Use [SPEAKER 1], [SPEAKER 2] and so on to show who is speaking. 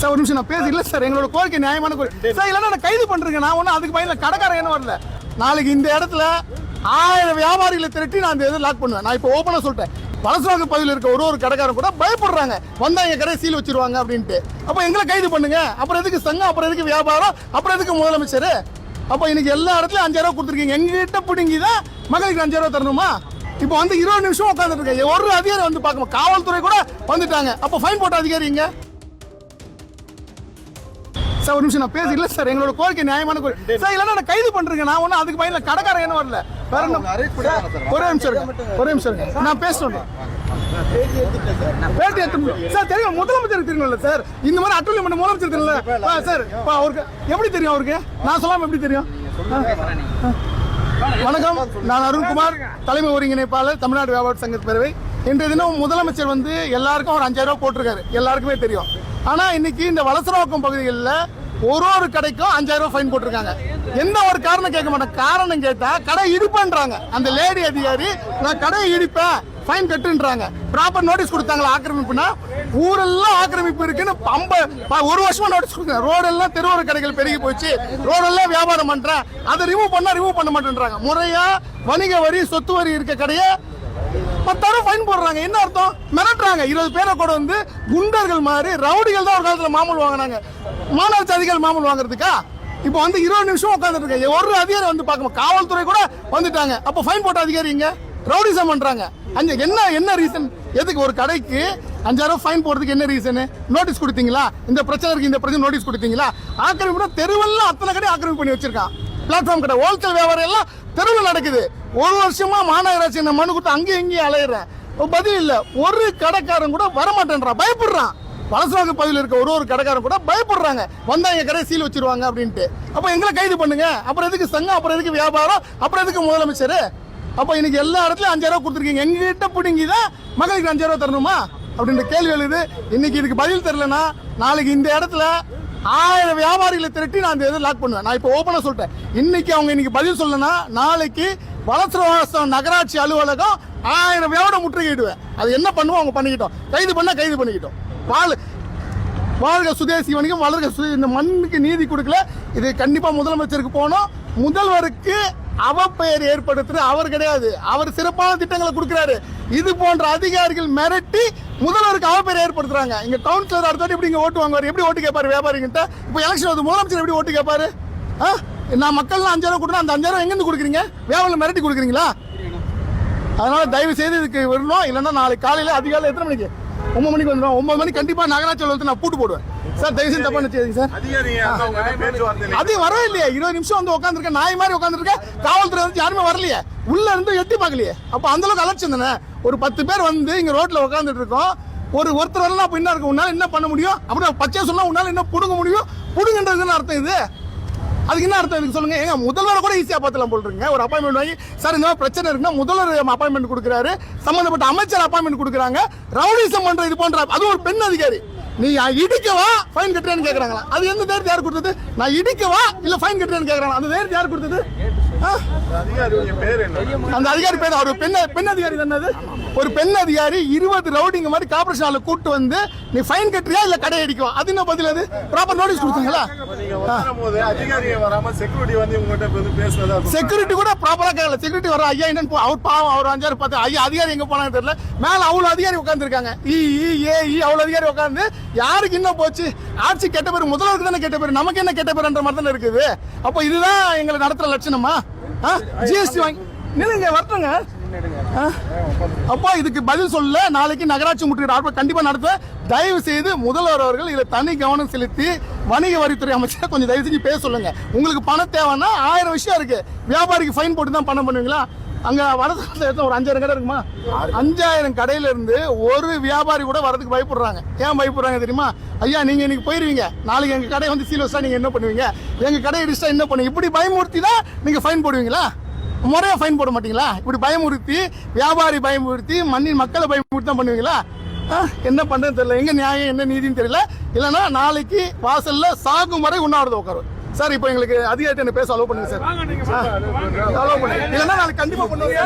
[SPEAKER 1] Sir ஒரு நிமிஷம் நான் பேச இல்ல சார். எங்களோட கோரிக்கை நியாயமான கோரிக்கை சார் இல்லைன்னா நான் கைது பண்றேங்க. நான் ஒன்றும் அதுக்கு பயனில் கடைக்காரன் என்ன வரல. நாளைக்கு இந்த இடத்துல ஆயிரம் வியாபாரிகளை திரட்டி நான் இந்த இதை லாக் பண்ணுவேன். நான் இப்போ ஓப்பனாக சொல்லிட்டேன் வலசராக பகுதியில் இருக்க ஒரு ஒரு கடைக்காரன் கூட பயப்படுறாங்க. வந்தா எங்க கடையை சீல் வச்சிருவாங்க அப்படின்ட்டு. அப்போ எங்களை கைது பண்ணுங்க. அப்புறம் எதுக்கு சங்கம்? அப்புறம் எதுக்கு வியாபாரம்? அப்புறம் எதுக்கு முதலமைச்சர்? அப்போ இன்னைக்கு எல்லா இடத்துலயும் அஞ்சாயிரம் கொடுத்துருக்கீங்க. எங்ககிட்ட பிடிங்கி தான் மகளிருக்கு அஞ்சாயிரம் தரணுமா? இப்போ வந்து இருபது நிமிஷம் உட்காந்துட்டு இருக்கேன். ஒரு அதிகாரி வந்து பார்க்கணும் காவல்துறை கூட வந்துட்டாங்க. அப்போ ஃபைன் போட்ட அதிகாரி இங்க சார் ஒரு நிமிஷம் நான் பேச இல்ல சார். எங்களோட கோரிக்கை நியாயமான கோரிக்கை சார் இல்லைன்னா நான் கைது பண்றேங்க. நான் ஒன்றும் அதுக்கு பயனில் கடைக்காரன் என்ன வரல. வேற ஒரே நிமிஷம் இருங்க. ஒரே நிமிஷம் இருங்க. நான் பேசுறேன் பேட்டி எடுத்து சார் தெரியும். முதலமைச்சருக்கு தெரியும்ல சார். இந்த மாதிரி அட்டூழியம் பண்ண முதலமைச்சர் தெரியல சார் அவருக்கு எப்படி தெரியும் அவருக்கு? நான் சொல்லாம எப்படி தெரியும். வணக்கம். நான் அருண்குமார். தலைமை ஒருங்கிணைப்பாளர் தமிழ்நாடு வியாபார சங்க பேரவை. இன்றைய தினம் முதலமைச்சர் வந்து எல்லாருக்கும் ஒரு அஞ்சாயிரம் ரூபாய் போட்டிருக்காரு. எல்லாருக்குமே தெரியும். ஆனா இன்னைக்கு இந்த வலசரவாக்கம் பகுதிகளில் ஒரு ஒரு கடைக்கும் அஞ்சாயிரம் ரூபாய் ஃபைன் போட்டிருக்காங்க. எந்த ஒரு காரணம் கேட்க மாட்டேன். காரணம் கேட்டா கடை இடிப்பேன்றாங்க. அந்த லேடி அதிகாரி நான் கடையை இடிப்பேன் ஃபைன் கட்டுன்றாங்க. ப்ராப்பர் நோட்டீஸ் கொடுத்தாங்களா ஆக்கிரமிப்புனா? ஊரெல்லாம் ஆக்கிரமிப்பு இருக்குன்னு பம்ப ஒரு வருஷமா நோட்டீஸ் கொடுத்தாங்க ரோடெல்லாம் தெருவோர கடைகள் பெருகி போச்சு. ரோடெல்லாம் வியாபாரம் பண்றேன். அதை ரிமூவ் பண்ணா ரிமூவ் பண்ண மாட்டேன்றாங்க. முறையா வணிக வரி சொத்து வரி இருக்க கடையை பத்தாயிரம் ஃபைன் போடுறாங்க. என்ன அர்த்தம்? மிரட்டுறாங்க. இருபது பேரை கூட வந்து குண்டர்கள் மாதிரி ரவுடிகள் தான் ஒரு காலத்தில் மாமூல் வாங்கினாங்க. மாநகராட்சி அதிகாரி மாமூல் வாங்குறதுக்கா? இப்போ வந்து இருபது நிமிஷம் உட்காந்துட்டு இருக்கேன் ஒரு அதிகாரி வந்து பார்க்கணும் காவல்துறை கூட வந்துட்டாங்க. அப்போ ஃபைன் போட்ட அதிகாரி இங்க ரவுடிசம் பண்றாங்க. அஞ்சு என்ன என்ன ரீசன் எதுக்கு ஒரு கடைக்கு அஞ்சாயிரம் ஃபைன் போடுறதுக்கு என்ன ரீசன் நோட்டீஸ் கொடுத்தீங்களா? இந்த பிரச்சனை இருக்கு இந்த பிரச்சனை நோட்டீஸ் கொடுத்தீங்களா? ஆக்கிரமிப்பு தெருவெல்லாம் அத்தனை கடை ஆக்கிரமிப்பு பண்ணி வச்சிருக்கான். பிளாட்ஃபார்ம் கடை ஹோல்சேல் வியாபாரம் எல்லாம் தெருவில் நடக்குது. ஒரு வருஷமா மாநகராட்சி நான் மனு கொடுத்து அங்கேயும் இங்கேயும் அலையிறேன். பதில் இல்லை. ஒரு கடைக்காரன் கூட வரமாட்டேன்றான் பயப்படுறான். வலசராக பகுதியில் இருக்க ஒரு ஒரு கடைக்காரன் கூட பயப்படுறாங்க. வந்தா எங்க கடையை சீல் வச்சிருவாங்க அப்படின்ட்டு. அப்போ எங்களை கைது பண்ணுங்க. அப்புறம் எதுக்கு சங்கம்? அப்புறம் எதுக்கு வியாபாரம்? அப்புறம் எதுக்கு முதலமைச்சர்? அப்போ இன்னைக்கு எல்லா இடத்துலையும் அஞ்சாயிரம் கொடுத்துருக்கீங்க. எங்ககிட்ட பிடிங்கி தான் மகளுக்கு அஞ்சாயிரம் தரணுமா? அப்படின்ற கேள்வி எழுது. இன்னைக்கு இதுக்கு பதில் தெரியலனா நாளைக்கு இந்த இடத்துல ஆயிரம் வியாபாரிகளை திரட்டி நான் இந்த இதை லாக் பண்ணுவேன். நான் இப்போ ஓப்பனாக சொல்லிட்டேன் இன்னைக்கு அவங்க இன்னைக்கு பதில் சொல்லனா நாளைக்கு வளசரவாசம் நகராட்சி அலுவலகம் ஆயிரம் வியாபாரம் முற்றுகையிடுவேன். அது என்ன பண்ணுவோம் அவங்க பண்ணிக்கிட்டோம். கைது பண்ணால் கைது பண்ணிக்கிட்டோம். வாழ் வாழ்க சுதேசி வணிகம் வளர்க சுதே இந்த மண்ணுக்கு நீதி கொடுக்கல. இது கண்டிப்பாக முதலமைச்சருக்கு போனோம் முதல்வருக்கு அவப்பெயர் ஏற்படுத்துறது அவர் கிடையாது. அவர் சிறப்பான திட்டங்களை கொடுக்குறாரு. இது போன்ற அதிகாரிகள் மிரட்டி முதல்வருக்கு அவப்பெயர் ஏற்படுத்துறாங்க. இங்க கவுன்சிலர் அடுத்த எப்படி இங்க ஓட்டு வாங்குவார்? எப்படி ஓட்டு கேட்பாரு வியாபாரிகிட்ட? இப்போ எலெக்ஷன் வந்து முதலமைச்சர் எப்படி ஓட்டு கேட்பாரு? ஆ? நான் மக்கள்லாம் அஞ்சாயிரம் கொடுத்தா அந்த அஞ்சாயிரம் எங்கேருந்து கொடுக்குறீங்க? வியாபாரம் மிரட்டி கொடுக்குறீங்களா? அதனால தயவு செய்து இதுக்கு வரணும் இல்லைன்னா நாளைக்கு காலையில அதிகாலை எத்தனை மணிக்கு? ஒன்பது மணிக்கு வந்துடும். ஒன்பது மணிக்கு கண்டிப்பா நகராட்சி அலுவலகத்தை நான் பூட்டு போடுவேன். சார் தயவு செய்து தப்பா நினைச்சாதீங்க சார். அது வரவே இல்லையே? இருபது நிமிஷம் வந்து உட்காந்துருக்கேன் நாய் மாதிரி உட்காந்துருக்கேன் காவல்துறை வந்து யாருமே வரலையே. உள்ள இருந்து எட்டி பார்க்கலையே. அப்ப அந்த அளவுக்கு அலட்சியம் தானே ஒரு பத்து பேர் வந்து இங்க ரோட்ல உட்காந்துட்டு இருக்கோம். ஒரு ஒருத்தர் வரலாம் அப்ப என்ன இருக்கு? உன்னால என்ன பண்ண முடியும்? அப்படி பச்சையா சொன்னா உன்னால என்ன புடுங்க முடியும்? புடுங்கன்றதுன்னு அர்த்தம் இது? அதுக்கு என்ன அர்த்தம் இதுக்கு சொல்லுங்க. ஏங்க முதல்வரை கூட ஈஸியா பார்த்துலாம் போடுறீங்க ஒரு அப்பாயின்மெண்ட் வாங்கி சார் இந்த மாதிரி பிரச்சனை இருக்குன்னா முதல்வர் அப்பாயின்மெண்ட் கொடுக்குறாரு. சம்பந்தப்பட்ட அமைச்சர் அப்பாயின்மெண்ட் கொடுக்குறாங்க. ரவுடிசம் பண்ற இது போன்ற அது ஒரு பெண் அதிகாரி. நீ இடிக்கவா? ஃபைன் கட்டுறேன்னு கேட்குறாங்களா அது எந்த தைரியத்தை யார் கொடுத்தது? நான் இடிக்கவா? இல்லை ஃபைன் கட்டுறேன்னு கேட்குறாங்க அந்த தைரியத்தை யார் கொடுத்தது அந்த அதிகாரி பேர் அவர். பெண் பெண் அதிகாரி தானே அது? ஒரு பெண் அதிகாரி இருபது ரவுடிங்க மாதிரி கார்பரேஷன் ஆளை கூட்டு வந்து நீ ஃபைன் கட்டுறியா இல்ல கடை அடிக்குவா? அது என்ன பதில் அது? ப்ராப்பர் நோட்டீஸ் கொடுத்தீங்களா?
[SPEAKER 2] செக்யூரிட்டி வந்து உங்ககிட்ட பேசுனதா
[SPEAKER 1] செக்யூரிட்டி கூட ப்ராப்பரா கேட்கல செக்யூரிட்டி வர ஐயா என்னன்னு அவர் பாவம் அவர் அஞ்சாறு பார்த்து ஐயா அதிகாரி எங்க போனாங்க தெரியல. மேல அவ்வளவு அதிகாரி உட்காந்துருக்காங்க இ ஏ இ அவ்வளவு அதிகாரி உட்காந்து யாருக்கு என்ன போச்சு? ஆட்சி கெட்ட பேர் முதல்வருக்கு தானே கெட்ட பேர் நமக்கு என்ன கெட்ட பேருன்ற மாதிரி தானே இருக்குது. அப்போ இதுதான் எங்களை நடத்துற லட்சணமா? ஜிஎஸ்டி வாங்கி நில்லுங்க வரட்டுங்க. ஆ? இதுக்கு பதில் சொல்ல நாளைக்கு நகராட்சி முற்றுகை ஆர்ப்பாட்டம் கண்டிப்பா நடத்த தயவு செய்து முதல்வர் அவர்கள் இதுல தனி கவனம் செலுத்தி வணிக வரித்துறை அமைச்சர் கொஞ்சம் தயவு செஞ்சு பேச சொல்லுங்க. உங்களுக்கு பணம் தேவைன்னா ஆயிரம் விஷயம் இருக்கு. வியாபாரிக்கு ஃபைன் போட்டு தான் பணம் பண்ணுவீங்களா? அங்க வரது ஒரு அஞ்சாயிரம் கடை இருக்குமா? அஞ்சாயிரம் கடையில இருந்து ஒரு வியாபாரி கூட வரதுக்கு பயப்படுறாங்க. ஏன் பயப்படுறாங்க தெரியுமா? ஐயா நீங்க இன்னைக்கு போயிருவீங்க. நாளைக்கு எங்க கடை வந்து சீல் வச்சா நீங்க என்ன பண்ணுவீங்க? எங்க கடை இடிச்சா என்ன பண்ணுவீங்க? இப்படி பயமுறுத்தி தான் நீங்க ஃபைன் போடுவீங்களா? முறையா ஃபைன் போட மாட்டீங்களா? இப்படி பயமுறுத்தி வியாபாரி பயமுறுத்தி மண்ணின் மக்களை பயமுறுத்தி தான் பண்ணுவீங்களா? ஆ, என்ன பண்றதுன்னு தெரியல. எங்க நியாயம் என்ன நீதின்னு தெரியல. இல்லைன்னா நாளைக்கு வாசல்ல சாகும் வரை உண்ணாவிரதம் உட்காரும் சார் இப்போ எங்களுக்கு அதிகாரிட்ட என்ன பேச அலோவ் பண்ணுங்க சார். அலோவ் பண்ணுங்க. இல்லைன்னா நாளைக்கு கண்டிப்பா பண்ணுவீங்க.